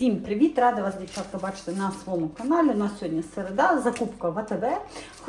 Всім привіт! Рада вас, дівчатка, бачити на своєму каналі. У нас сьогодні середа, закупка в АТБ.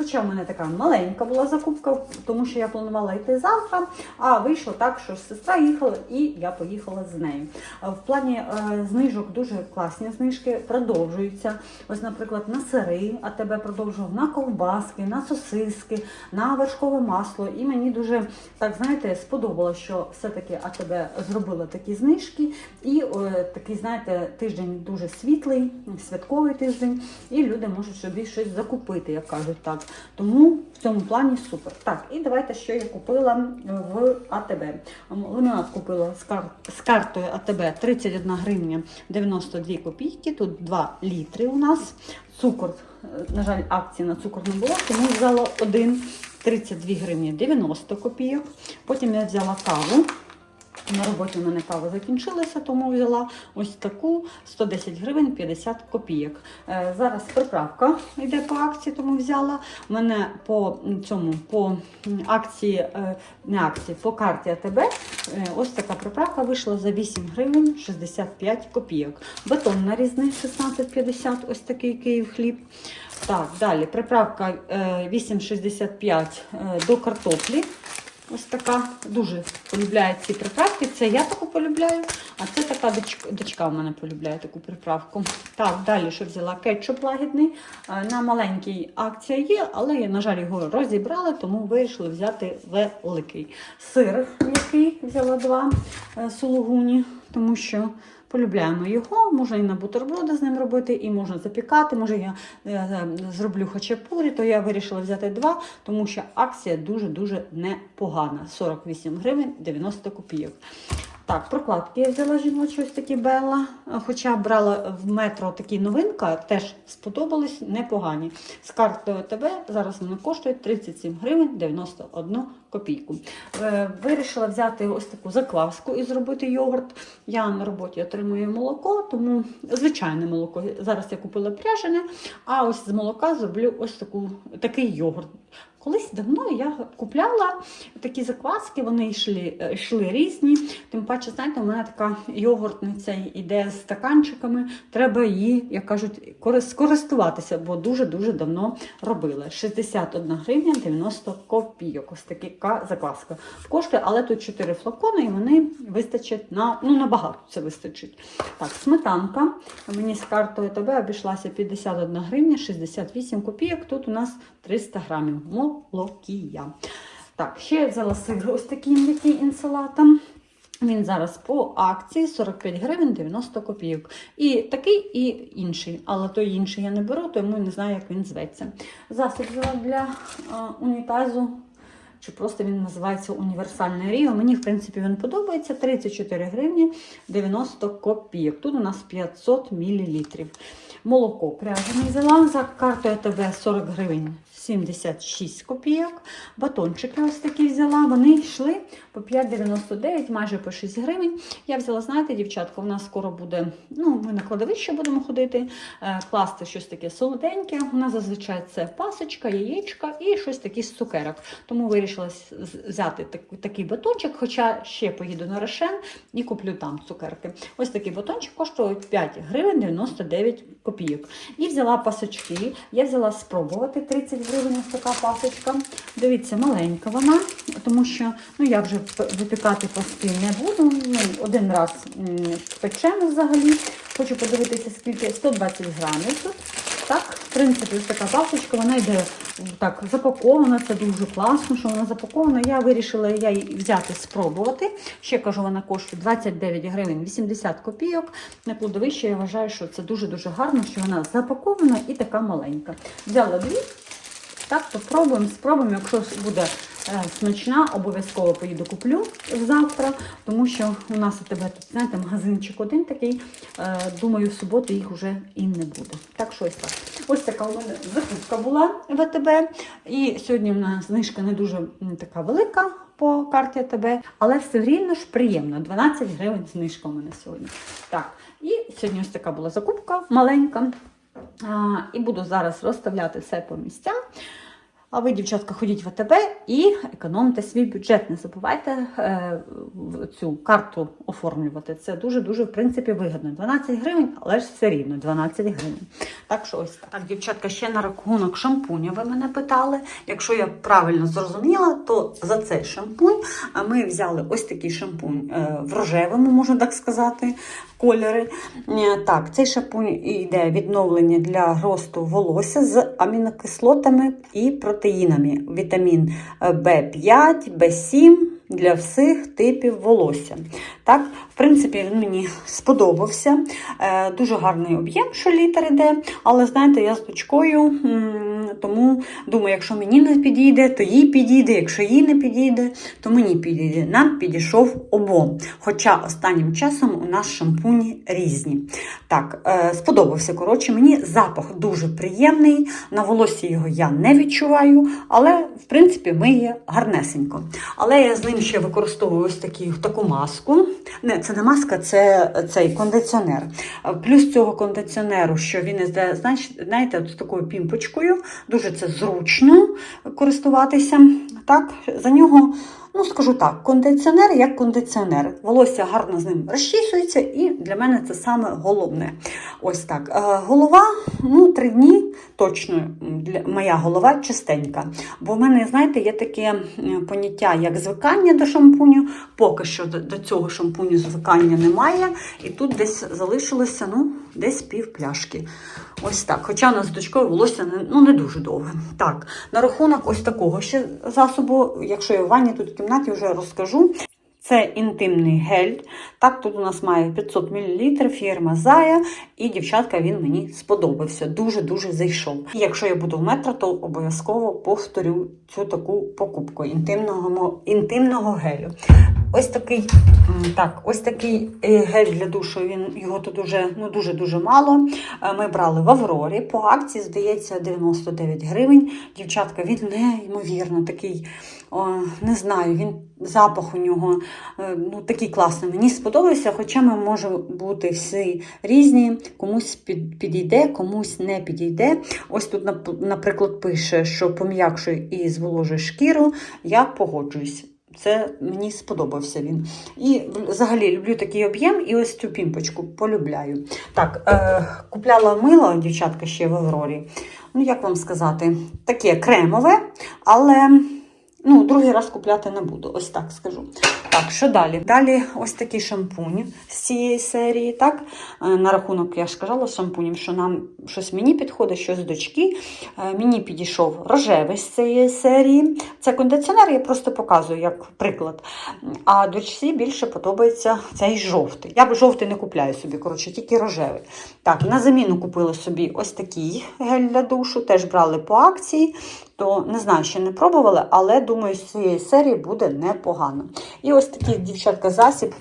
Хоча в мене така маленька була закупка, тому що я планувала йти завтра. А вийшло так, що сестра їхала і я поїхала з нею. В плані е, знижок дуже класні знижки продовжуються. Ось, наприклад, на сири АТБ продовжував, на ковбаски, на сосиски, на вершкове масло. І мені дуже так знаєте сподобалося, що все-таки АТБ зробила такі знижки. І е, такий, знаєте, тиждень дуже світлий, святковий тиждень, і люди можуть собі щось закупити, як кажуть так. Тому в цьому плані супер. Так, і давайте, що я купила в АТБ. Лимонад купила з, кар... з картою АТБ 31 гривня 92 копійки. Тут 2 літри у нас. Цукор, е, на жаль, акції на цукор не було, тому взяла один 32 гривні 90 копійок. Потім я взяла каву. На роботі в мене кава закінчилася, тому взяла ось таку 110 гривень 50 копійок. Е, зараз приправка йде по акції, тому взяла. У мене по цьому по акції, е, не акції, по карті АТБ е, ось така приправка вийшла за 8 гривень 65 копійок. Батон нарізний 16,50, ось такий Київ хліб. Так, далі приправка е, 8,65 е, до картоплі. Ось така дуже полюбляє ці приправки. Це я таку полюбляю, а це така дочка, дочка в мене полюбляє таку приправку. Так, далі що взяла кетчуп лагідний. Е, На маленькій акція є, але я, на жаль, його розібрала, тому вирішила взяти великий. Сир, який взяла два е, сулугуні, тому що. Полюбляємо його, можна і на бутерброди з ним робити, і можна запікати. Може, я е, зроблю хачапурі, то я вирішила взяти два, тому що акція дуже-дуже непогана. 48 гривень 90 копійок. Так, прокладки я взяла жіночі такі Белла. Хоча брала в метро такі новинка, теж сподобались непогані. З картою ТБ зараз вони коштують 37 гривень 91 копійку. Е, Вирішила взяти ось таку закваску і зробити йогурт. Я на роботі отримую молоко, тому звичайне молоко. Зараз я купила пряжене, а ось з молока зроблю ось таку, такий йогурт. Колись давно я купляла такі закваски, вони йшли, е, йшли різні. Тим паче, знаєте, у мене така йогуртниця іде з стаканчиками. Треба її, як кажуть, корис- скористуватися, бо дуже-дуже давно робила. 61 гривня 90 копійок. Ось така закваска. Коштує, але тут 4 флакони, і вони вистачать на ну набагато це вистачить. Так, сметанка. Мені з картою ТБ обійшлася 51 гривня 68 копійок. Тут у нас 300 грамів молокія. Так, ще я взяла сир ось такий м'який інсалатом. Він зараз по акції 45 гривень 90 копійок. І такий, і інший. Але той інший я не беру, тому не знаю, як він зветься. Засіб взяла для а, унітазу. Чи просто він називається універсальний Ріо. Мені, в принципі, він подобається. 34 гривні 90 копійок. Тут у нас 500 мл. Молоко пряжене взяла за картою ТВ 40 гривень 76 копійок. Батончики ось такі взяла. Вони йшли по 5,99, майже по 6 гривень. Я взяла, знаєте, дівчатка, у нас скоро буде, ну, ми на кладовище будемо ходити, е, класти щось таке солоденьке. У нас зазвичай це пасочка, яєчка і щось таке з цукерок. Тому вирішила взяти так- такий батончик, хоча ще поїду на Рошен і куплю там цукерки. Ось такий батончик коштує 5 гривень 99 копійок. І взяла пасочки. Я взяла спробувати 30 гривень ось така пасочка. Дивіться, маленька вона, тому що ну, я вже випікати паски не буду. Ну, один раз печемо взагалі. Хочу подивитися, скільки 120 грамів тут. Так, в принципі, ось така пасочка, вона йде так запакована, це дуже класно, що вона запакована. Я вирішила я її взяти, спробувати. Ще кажу, вона коштує 29 гривень 80 копійок. На кладовище я вважаю, що це дуже-дуже гарно, що вона запакована і така маленька. Взяла дві. Так, то пробуємо, спробуємо. Якщо буде е, смачна, обов'язково поїду куплю завтра, тому що у нас у тебе тут, знаєте, магазинчик один такий. Е, думаю, в суботу їх вже і не буде. Так що ось так. Ось така у мене закупка була в АТБ. І сьогодні в нас знижка не дуже така велика по карті АТБ, але все рівно ж приємно. 12 гривень знижка у мене сьогодні. Так, і сьогодні ось така була закупка маленька. А, і буду зараз розставляти все по місцям. А ви, дівчатка, ходіть в АТБ і економте свій бюджет. Не забувайте е, цю карту оформлювати. Це дуже-дуже, в принципі, вигідно. 12 гривень, але ж все рівно 12 гривень. Так що ось так. Так, дівчатка, ще на рахунок шампуня ви мене питали. Якщо я правильно зрозуміла, то за цей шампунь ми взяли ось такий шампунь е, в рожевому, можна так сказати, кольори. Е, Так, цей шампунь йде відновлення для росту волосся з амінокислотами і протеїнами. Вітамін В5, В7 для всіх типів волосся. Так, в принципі, він мені сподобався. Е, дуже гарний об'єм, що літр іде. Але знаєте, я з дочкою, м, тому думаю, якщо мені не підійде, то їй підійде. Якщо їй не підійде, то мені підійде. Нам підійшов обом. Хоча останнім часом у нас шампуні різні. Так, е, сподобався. Коротше, мені запах дуже приємний. На волосі його я не відчуваю, але в принципі миє гарнесенько. Але я з ним ще використовую ось такі, таку маску. Не, це не маска, це цей кондиціонер. Е, Плюс цього кондиціонеру, що він іде, знаєте, з такою пімпочкою. Дуже це зручно користуватися. Так, за нього. Ну, скажу так, кондиціонер як кондиціонер. Волосся гарно з ним розчісується, і для мене це саме головне. Ось так. Е, Голова, ну, три дні точно для, моя голова чистенька. Бо в мене, знаєте, є таке поняття, як звикання до шампуню. Поки що до, цього шампуню звикання немає. І тут десь залишилося ну, десь пів пляшки. Ось так. Хоча у нас дочкою волосся не, ну, не дуже довге. Так, на рахунок ось такого ще засобу, якщо я в ванні тут в кімнаті вже розкажу. Це інтимний гель. Так, тут у нас має 500 мл фірма Зая, і дівчатка він мені сподобався. Дуже-дуже зайшов. І якщо я буду в метро, то обов'язково повторю цю таку покупку інтимного, інтимного гелю. Ось такий, так, ось такий е, гель для душу. Він його тут дуже, ну дуже дуже мало. Е, Ми брали в Аврорі. По акції здається 99 гривень. Дівчатка, він неймовірно такий. О, не знаю, він запах у нього е, ну, такий класний. Мені сподобався, хоча ми можемо бути всі різні, комусь під, підійде, комусь не підійде. Ось тут, наприклад, пише, що пом'якшує і зволожує шкіру. Я погоджуюсь. Це мені сподобався він. І взагалі люблю такий об'єм, і ось цю пімпочку полюбляю. Так, е, купляла мило, дівчатка, ще в Аврорі. Ну, як вам сказати, таке кремове, але ну, другий раз купляти не буду. Ось так скажу. Так, що далі? Далі ось такий шампунь з цієї серії. Так, Е, на рахунок, я ж казала з шампунем, що нам щось мені підходить, щось дочки. Е, Мені підійшов рожевий з цієї серії. Це кондиціонер, я просто показую як приклад. А дочці більше подобається цей жовтий. Я б жовтий не купляю собі, коротше, тільки рожевий. Так, на заміну купили собі ось такий гель для душу, теж брали по акції. То не знаю, ще не пробували, але думаю, з цієї серії буде непогано. І ось такий дівчатка засіб.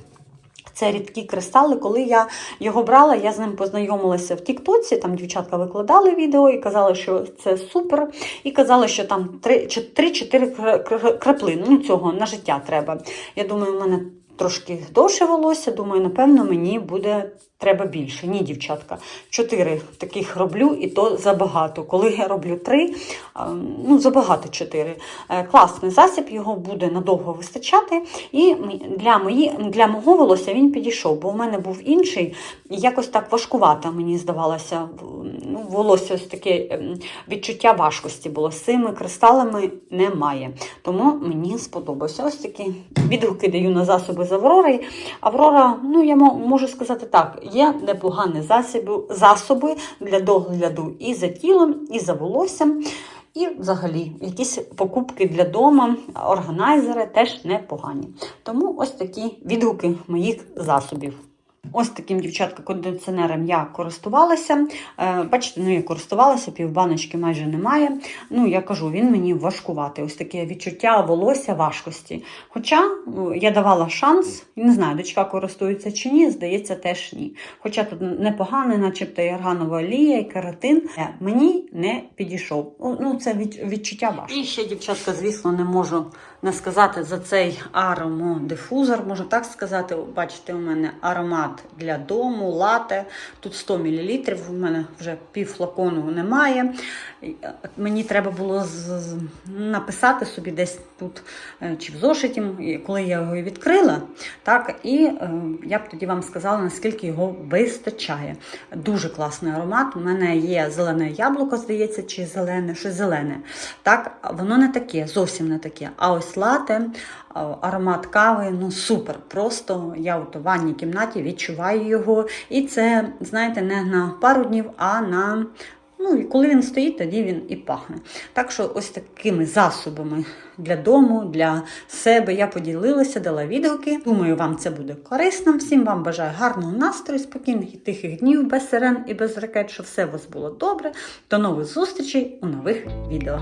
Це рідкі кристали. Коли я його брала, я з ним познайомилася в Тіктоці. Там дівчатка викладали відео і казали, що це супер. І казали, що там 3-4 краплини. Ну, цього на життя треба. Я думаю, в мене трошки довше волосся. Думаю, напевно, мені буде треба більше. Ні, дівчатка. Чотири таких роблю, і то забагато. Коли я роблю три, ну забагато чотири. Е, Класний засіб, його буде надовго вистачати. І для, мої, для мого волосся він підійшов, бо у мене був інший, і якось так важкувато мені здавалося. Ну, волосся ось таке ем, відчуття важкості було. З цими кристалами немає. Тому мені сподобався. Ось такі відгуки даю на засоби з Аврори. Аврора, ну я можу сказати так, є непогані засоби, для догляду і за тілом, і за волоссям. І взагалі якісь покупки для дому, органайзери теж непогані. Тому ось такі відгуки моїх засобів. Ось таким дівчатка кондиціонером я користувалася. Е, бачите, ну я користувалася, півбаночки майже немає. Ну, я кажу, він мені важкуватий. Ось таке відчуття волосся важкості. Хоча ну, я давала шанс, не знаю, дочка користується чи ні, здається, теж ні. Хоча тут непоганий, начебто і органова олія, і кератин. Е, Мені не підійшов. Ну, це відчуття важко. І ще, дівчатка, звісно, не можу не сказати за цей аромодифузор, можу так сказати. Бачите, у мене аромат аромат для дому, лате. Тут 100 мл, у мене вже пів флакону немає. Е, Мені треба було написати собі десь тут е, чи в зошиті, коли я його відкрила. Так, і е, я б тоді вам сказала, наскільки його вистачає. Дуже класний аромат. У мене є зелене яблуко, здається, чи зелене, щось зелене. Так, воно не таке, зовсім не таке. А ось лате, аромат кави, ну супер. Просто я у ванній кімнаті відчуваю його. І це, знаєте, не на пару днів, а на. Ну, і коли він стоїть, тоді він і пахне. Так що ось такими засобами для дому, для себе я поділилася, дала відгуки. Думаю, вам це буде корисно. Всім вам бажаю гарного настрою, спокійних і тихих днів без сирен і без ракет, щоб все у вас було добре. До нових зустрічей у нових відео.